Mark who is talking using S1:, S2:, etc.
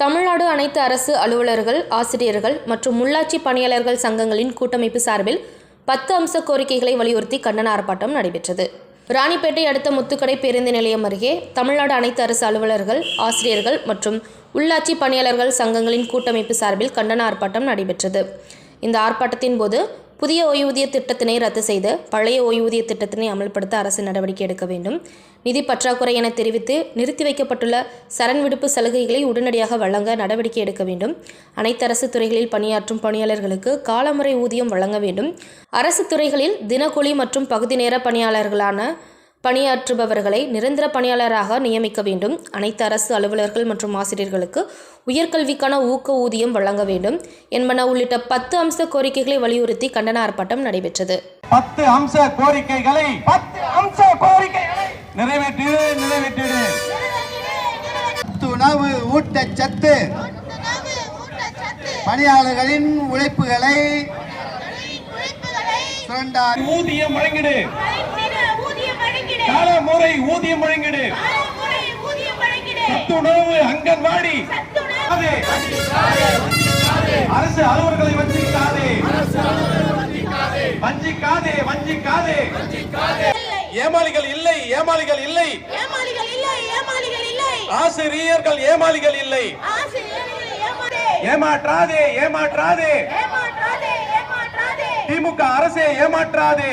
S1: தமிழ்நாடு அனைத்து அரசு அலுவலர்கள் ஆசிரியர்கள் மற்றும் உள்ளாட்சி பணியாளர்கள் சங்கங்களின் கூட்டமைப்பு சார்பில் பத்து அம்ச கோரிக்கைகளை வலியுறுத்தி கண்டன ஆர்ப்பாட்டம் நடைபெற்றது. ராணிப்பேட்டை அடுத்த முத்துக்கடை பேருந்து நிலையம் அருகே தமிழ்நாடு அனைத்து அரசு அலுவலர்கள் ஆசிரியர்கள் மற்றும் உள்ளாட்சி பணியாளர்கள் சங்கங்களின் கூட்டமைப்பு சார்பில் கண்டன ஆர்ப்பாட்டம் நடைபெற்றது. இந்த ஆர்ப்பாட்டத்தின் போது புதிய ஓய்வூதிய திட்டத்தினை ரத்து செய்து பழைய ஓய்வூதிய திட்டத்தினை அமல்படுத்த அரசு நடவடிக்கை எடுக்க வேண்டும். நிதி பற்றாக்குறை என தெரிவித்து நிறுத்தி வைக்கப்பட்டுள்ள சரண் விடுப்பு சலுகைகளை உடனடியாக வழங்க நடவடிக்கை எடுக்க வேண்டும். அனைத்து அரசு துறைகளில் பணியாற்றும் பணியாளர்களுக்கு காலமுறை ஊதியம் வழங்க வேண்டும். அரசு துறைகளில் தினக்கூலி மற்றும் பகுதி நேர பணியாளர்களான பணியாற்றுபவர்களை நிரந்தர பணியாளராக நியமிக்க வேண்டும். அனைத்து அரசு அலுவலர்கள் மற்றும் ஆசிரியர்களுக்கு உயர்கல்விக்கான ஊக்க ஊதியம் வழங்க வேண்டும். என்பன உள்ளிட்ட பத்து அம்ச கோரிக்கைகளை வலியுறுத்தி கண்டன ஆர்ப்பாட்டம் நடைபெற்றது.
S2: பத்து அம்ச கோரிக்கைகளை
S3: பத்து அம்ச கோரிக்கைகளை
S2: நிறைவேற்றிடு நிறைவேற்றிடு.
S4: உணவு ஊட்டச்சத்து. பணியாளர்களின் உழைப்புகளை
S2: ஊதியம் வழங்கிடு. காலமுறை ஊதியம் வழங்கிடு. சத்துணவு அங்கன்வாடி. அரசு அலுவலர்களை வஞ்சிக்காதே. வஞ்சிக்காதே. வஞ்சிக்காதே ஏமாளிகள் இல்லை ஏமாளிகள் இல்லை.
S5: ஏமாளிகள் இல்லை ஏமாளிகள் இல்லை.
S2: ஆசிரியர்கள் ஏமாளிகள் இல்லை.
S5: ஆசிரியர்கள் ஏமாறே
S2: ஏமாற்றாதே ஏமாற்றாதே.
S5: ஏமாற்றாதே ஏமாற்றாதே.
S2: திமுக அரசே ஏமாற்றாதே.